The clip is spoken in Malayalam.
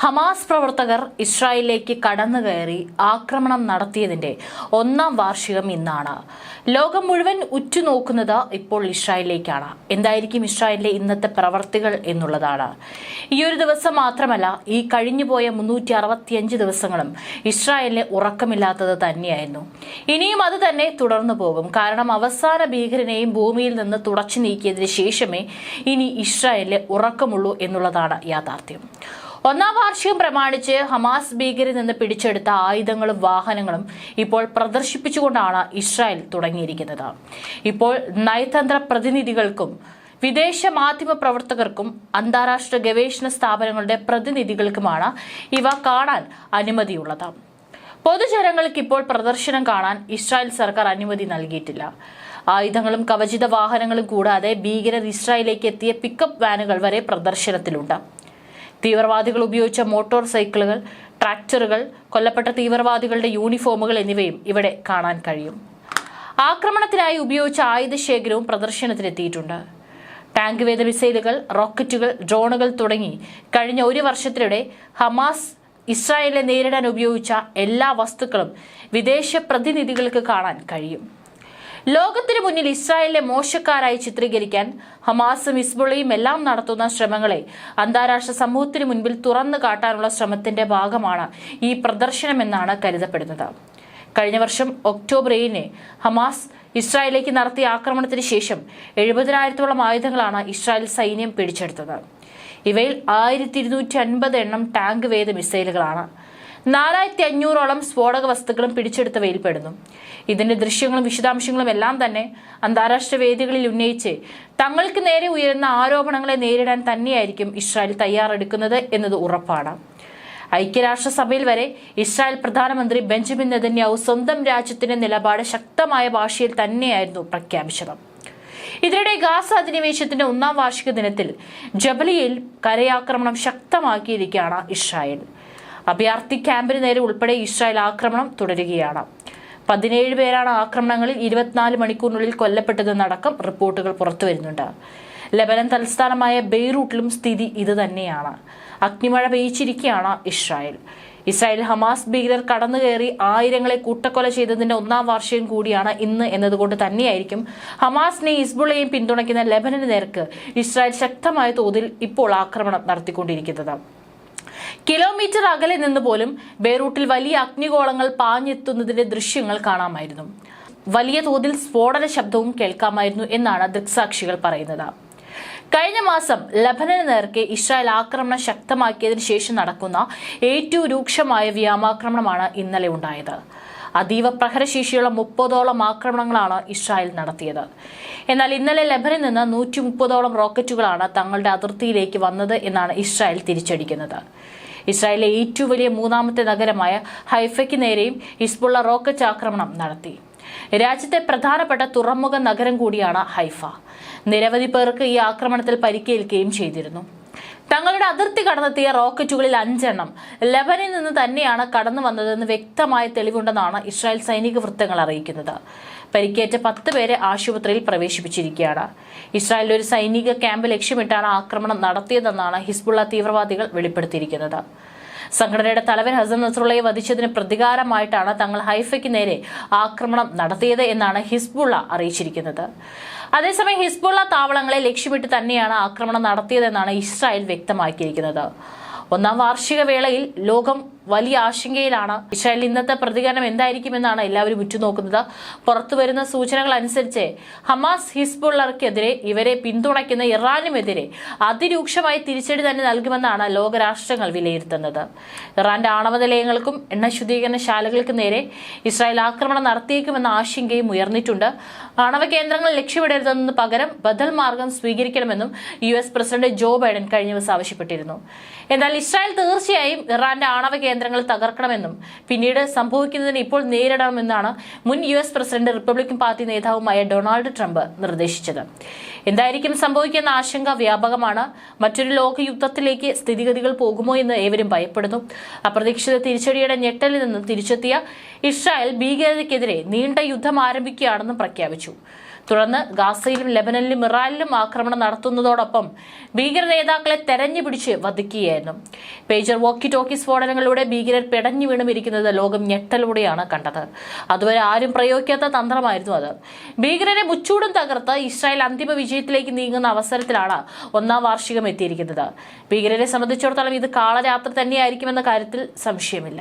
ഹമാസ് പ്രവർത്തകർ ഇസ്രായേലിലേക്ക് കടന്നു കയറി ആക്രമണം നടത്തിയതിന്റെ ഒന്നാം വാർഷികം ഇന്നാണ്. ലോകം മുഴുവൻ ഉറ്റുനോക്കുന്നത് ഇപ്പോൾ ഇസ്രായേലിലേക്കാണ്. എന്തായിരിക്കും ഇസ്രായേലിലെ ഇന്നത്തെ പ്രവർത്തികൾ എന്നുള്ളതാണ്. ഈ ഒരു ദിവസം മാത്രമല്ല ഈ കഴിഞ്ഞുപോയ മുന്നൂറ്റി അറുപത്തിയഞ്ച് ദിവസങ്ങളും ഇസ്രായേലിന് ഉറക്കമില്ലാത്തത് തന്നെയായിരുന്നു. ഇനിയും അത് തന്നെ തുടർന്നു പോകും. കാരണം അവസാന ഭീകരനെയും ഭൂമിയിൽ നിന്ന് തുടച്ചു നീക്കിയതിന് ശേഷമേ ഇനി ഇസ്രായേലിന് ഉറക്കമുള്ളൂ എന്നുള്ളതാണ് യാഥാർത്ഥ്യം. ഒന്നാം വാർഷികം പ്രമാണിച്ച് ഹമാസ് ഭീകരിൽ നിന്ന് പിടിച്ചെടുത്ത ആയുധങ്ങളും വാഹനങ്ങളും ഇപ്പോൾ പ്രദർശിപ്പിച്ചുകൊണ്ടാണ് ഇസ്രായേൽ തുടങ്ങിയിരിക്കുന്നത്. ഇപ്പോൾ നയതന്ത്ര പ്രതിനിധികൾക്കും വിദേശ മാധ്യമ പ്രവർത്തകർക്കും അന്താരാഷ്ട്ര ഗവേഷണ സ്ഥാപനങ്ങളുടെ പ്രതിനിധികൾക്കുമാണ് ഇവ കാണാൻ അനുമതിയുള്ളത്. പൊതുജനങ്ങൾക്ക് ഇപ്പോൾ പ്രദർശനം കാണാൻ ഇസ്രായേൽ സർക്കാർ അനുമതി നൽകിയിട്ടില്ല. ആയുധങ്ങളും കവചിത വാഹനങ്ങളും കൂടാതെ ഭീകരർ ഇസ്രായേലിലേക്ക് എത്തിയ പിക്കപ്പ് വാനുകൾ വരെ പ്രദർശനത്തിലുണ്ട്. തീവ്രവാദികൾ ഉപയോഗിച്ച മോട്ടോർ സൈക്കിളുകൾ ട്രാക്ടറുകൾ കൊല്ലപ്പെട്ട തീവ്രവാദികളുടെ യൂണിഫോമുകൾ എന്നിവയും ഇവിടെ കാണാൻ കഴിയും. ആക്രമണത്തിനായി ഉപയോഗിച്ച ആയുധശേഖരവും പ്രദർശനത്തിലെത്തിയിട്ടുണ്ട് ടാങ്ക് വേദ മിസൈലുകൾ റോക്കറ്റുകൾ ഡ്രോണുകൾ തുടങ്ങി കഴിഞ്ഞ ഒരു വർഷത്തിനിടെ ഹമാസ് ഇസ്രായേലിനെ നേരിടാൻ ഉപയോഗിച്ച എല്ലാ വസ്തുക്കളും വിദേശ പ്രതിനിധികൾക്ക് കാണാൻ കഴിയും. ലോകത്തിനു മുന്നിൽ ഇസ്രായേലിനെ മോശക്കാരായി ചിത്രീകരിക്കാൻ ഹമാസും ഹിസ്ബുള്ളയും എല്ലാം നടത്തുന്ന ശ്രമങ്ങളെ അന്താരാഷ്ട്ര സമൂഹത്തിന് മുൻപിൽ തുറന്നു കാട്ടാനുള്ള ശ്രമത്തിന്റെ ഭാഗമാണ് ഈ പ്രദർശനമെന്നാണ് കരുതപ്പെടുന്നത്. കഴിഞ്ഞ വർഷം ഒക്ടോബർ ഏഴിന് ഹമാസ് ഇസ്രായേലിലേക്ക് നടത്തിയ ആക്രമണത്തിന് ശേഷം എഴുപതിനായിരത്തോളം ആയുധങ്ങളാണ് ഇസ്രായേൽ സൈന്യം പിടിച്ചെടുത്തത്. ഇവയിൽ ആയിരത്തി ഇരുന്നൂറ്റി അൻപത് എണ്ണം ടാങ്ക് വേദ മിസൈലുകളാണ്. നാലായിരത്തി അഞ്ഞൂറോളം സ്ഫോടക വസ്തുക്കളും പിടിച്ചെടുത്തവയിൽ പെടുന്നു ഇതിന്റെ ദൃശ്യങ്ങളും വിശദാംശങ്ങളും എല്ലാം തന്നെ അന്താരാഷ്ട്ര വേദികളിൽ ഉന്നയിച്ച് തങ്ങൾക്ക് നേരെ ഉയരുന്ന ആരോപണങ്ങളെ നേരിടാൻ തന്നെയായിരിക്കും ഇസ്രായേൽ തയ്യാറെടുക്കുന്നത് എന്നത് ഉറപ്പാണ്. ഐക്യരാഷ്ട്രസഭയിൽ വരെ ഇസ്രായേൽ പ്രധാനമന്ത്രി ബെഞ്ചമിൻ നെതന്യാവു സ്വന്തം രാജ്യത്തിന്റെ നിലപാട് ശക്തമായ ഭാഷയിൽ തന്നെയായിരുന്നു പ്രഖ്യാപിച്ചത്. ഇതിനിടെ ഗാസ അധിനിവേശത്തിന്റെ ഒന്നാം വാർഷിക ദിനത്തിൽ ജബലിയിൽ കരയാക്രമണം ശക്തമാക്കിയിരിക്കുകയാണ് ഇസ്രായേൽ. അഭയാർത്ഥി ക്യാമ്പിന് നേരെ ഉൾപ്പെടെ ഇസ്രായേൽ ആക്രമണം തുടരുകയാണ്. പതിനേഴ് പേരാണ് ആക്രമണങ്ങളിൽ ഇരുപത്തിനാല് മണിക്കൂറിനുള്ളിൽ കൊല്ലപ്പെട്ടതെന്നടക്കം റിപ്പോർട്ടുകൾ പുറത്തുവരുന്നുണ്ട് ലബനൻ തലസ്ഥാനമായ ബെയ്റൂട്ടിലും സ്ഥിതി ഇതുതന്നെയാണ് അഗ്നിമഴ പെയ്ച്ചിരിക്കുകയാണ് ഇസ്രായേൽ. ഇസ്രായേൽ ഹമാസ് ഭീകരർ കടന്നുകയറി ആയിരങ്ങളെ കൂട്ടക്കൊല ചെയ്തതിന്റെ ഒന്നാം വാർഷികം കൂടിയാണ് ഇന്ന് എന്നതുകൊണ്ട് തന്നെയായിരിക്കും ഹമാസിനെ ഹിസ്ബുള്ളയും പിന്തുണയ്ക്കുന്ന ലബനന് നേർക്ക് ഇസ്രായേൽ ശക്തമായ തോതിൽ ഇപ്പോൾ ആക്രമണം നടത്തിക്കൊണ്ടിരിക്കുന്നത്. കിലോമീറ്റർ അകലെ നിന്ന് പോലും ബെയ്റൂട്ടിൽ വലിയ അഗ്നിഗോളങ്ങൾ പാഞ്ഞെത്തുന്നതിന്റെ ദൃശ്യങ്ങൾ കാണാമായിരുന്നു. വലിയ തോതിൽ സ്ഫോടന ശബ്ദവും കേൾക്കാമായിരുന്നു എന്നാണ് ദൃക്സാക്ഷികൾ പറയുന്നത്. കഴിഞ്ഞ മാസം ലബനന് നേർക്കെ ഇസ്രായേൽ ആക്രമണം ശക്തമാക്കിയതിനു ശേഷം നടക്കുന്ന ഏറ്റവും രൂക്ഷമായ വ്യോമാക്രമണമാണ് ഇന്നലെ ഉണ്ടായത്. അതീവ പ്രഹരശേഷിയുള്ള മുപ്പതോളം ആക്രമണങ്ങളാണ് ഇസ്രായേൽ നടത്തിയത്. എന്നാൽ ഇന്നലെ ലബനിൽ നിന്ന് നൂറ്റി മുപ്പതോളം റോക്കറ്റുകളാണ് തങ്ങളുടെ അതിർത്തിയിലേക്ക് വന്നത് എന്നാണ് ഇസ്രായേൽ തിരിച്ചടിക്കുന്നത്. ഇസ്രായേലിലെ ഏറ്റവും വലിയ മൂന്നാമത്തെ നഗരമായ ഹൈഫയ്ക്ക് നേരെയും ഹിസ്ബുള്ള റോക്കറ്റ് ആക്രമണം നടത്തി. രാജ്യത്തെ പ്രധാനപ്പെട്ട തുറമുഖ നഗരം കൂടിയാണ് ഹൈഫ. നിരവധി പേർക്ക് ഈ ആക്രമണത്തിൽ പരിക്കേൽക്കുകയും ചെയ്തിരുന്നു. തങ്ങളുടെ അതിർത്തി കടന്നെത്തിയ റോക്കറ്റുകളിൽ അഞ്ചെണ്ണം ലബനിൽ നിന്ന് തന്നെയാണ് കടന്നു വന്നതെന്ന് വ്യക്തമായ തെളിവുണ്ടെന്നാണ് ഇസ്രായേൽ സൈനിക വൃത്തങ്ങൾ അറിയിക്കുന്നത്. പരിക്കേറ്റ പത്ത് പേരെ ആശുപത്രിയിൽ പ്രവേശിപ്പിച്ചിരിക്കുകയാണ്. ഇസ്രായേലിൽ ഒരു സൈനിക ക്യാമ്പ് ലക്ഷ്യമിട്ടാണ് ആക്രമണം നടത്തിയതെന്നാണ് ഹിസ്ബുള്ള തീവ്രവാദികൾ വെളിപ്പെടുത്തിയിരിക്കുന്നത്. സംഘടനയുടെ തലവൻ ഹസൻ നസറുള്ളയെ വധിച്ചതിന് പ്രതികാരമായിട്ടാണ് തങ്ങൾ ഹൈഫയ്ക്ക് നേരെ ആക്രമണം നടത്തിയത് എന്നാണ് ഹിസ്ബുള്ള അറിയിച്ചിരിക്കുന്നത്. അതേസമയം ഹിസ്ബുള്ള താവളങ്ങളെ ലക്ഷ്യമിട്ട് തന്നെയാണ് ആക്രമണം നടത്തിയതെന്നാണ് ഇസ്രായേൽ വ്യക്തമാക്കിയിരിക്കുന്നത്. ഒന്നാം വാർഷിക വേളയിൽ ലോകം വലിയ ആശങ്കയിലാണ്. ഇസ്രായേൽ ഇന്നത്തെ പ്രതികരണം എന്തായിരിക്കുമെന്നാണ് എല്ലാവരും ഉറ്റുനോക്കുന്നത്. പുറത്തു വരുന്ന സൂചനകൾ അനുസരിച്ച് ഹമാസ് ഹിസ്ബുള്ളർക്കെതിരെ ഇവരെ പിന്തുണയ്ക്കുന്ന ഇറാനുമെതിരെ അതിരൂക്ഷമായി തിരിച്ചടി തന്നെ നൽകുമെന്നാണ് ലോകരാഷ്ട്രങ്ങൾ വിലയിരുത്തുന്നത്. ഇറാന്റെ ആണവ നിലയങ്ങൾക്കും എണ്ണ ശുദ്ധീകരണശാലകൾക്കും നേരെ ഇസ്രായേൽ ആക്രമണം നടത്തിയേക്കുമെന്ന ആശങ്കയും ഉയർന്നിട്ടുണ്ട്. ആണവ കേന്ദ്രങ്ങൾ ലക്ഷ്യമിടരുതെന്ന് പകരം ബദൽ മാർഗം സ്വീകരിക്കണമെന്നും U S president Joe Biden കഴിഞ്ഞ ദിവസം ആവശ്യപ്പെട്ടിരുന്നു. എന്നാൽ ഇസ്രായേൽ തീർച്ചയായും ഇറാന്റെ ആണവ കേന്ദ്രങ്ങൾ തകർക്കണമെന്നും പിന്നീട് സംഭവിക്കുന്നതിന് ഇപ്പോൾ നേരിടണമെന്നാണ് മുൻ U S president Republican party നേതാവുമായ ഡൊണാൾഡ് ട്രംപ് നിർദ്ദേശിച്ചത്. എന്തായിരിക്കും സംഭവിക്കുന്ന ആശങ്ക വ്യാപകമാണ്. മറ്റൊരു ലോകയുദ്ധത്തിലേക്ക് സ്ഥിതിഗതികൾ പോകുമോ എന്ന് ഏവരും ഭയപ്പെടുന്നു. അപ്രതീക്ഷിത തിരിച്ചടിയുടെ ഞെട്ടലിൽ നിന്ന് തിരിച്ചെത്തിയ ഇസ്രായേൽ ഭീകരതയ്ക്കെതിരെ നീണ്ട യുദ്ധം ആരംഭിക്കുകയാണെന്നും പ്രഖ്യാപിച്ചു. തുടർന്ന് ഗാസയിലും ലെബനനിലും ഇറാനിലും ആക്രമണം നടത്തുന്നതോടൊപ്പം ഭീകര നേതാക്കളെ തെരഞ്ഞു പിടിച്ച് വധിക്കുകയായിരുന്നു. പേജർ വോക്കി ടോക്കി സ്ഫോടനങ്ങളിലൂടെ ഭീകരർ പിടഞ്ഞു വീണുമിരിക്കുന്നത് ലോകം ഞെട്ടലോടെയാണ് കണ്ടത്. അതുവരെ ആരും പ്രയോഗിക്കാത്ത തന്ത്രമായിരുന്നു അത്. ഭീകരരെ മുച്ചൂടും തകർത്ത് ഇസ്രായേൽ അന്തിമ വിജയത്തിലേക്ക് നീങ്ങുന്ന അവസരത്തിലാണ് ഒന്നാം വാർഷികം എത്തിയിരിക്കുന്നത്. ഭീകരരെ സംബന്ധിച്ചിടത്തോളം ഇത് കാളരാത്രി തന്നെയായിരിക്കുമെന്ന കാര്യത്തിൽ സംശയമില്ല.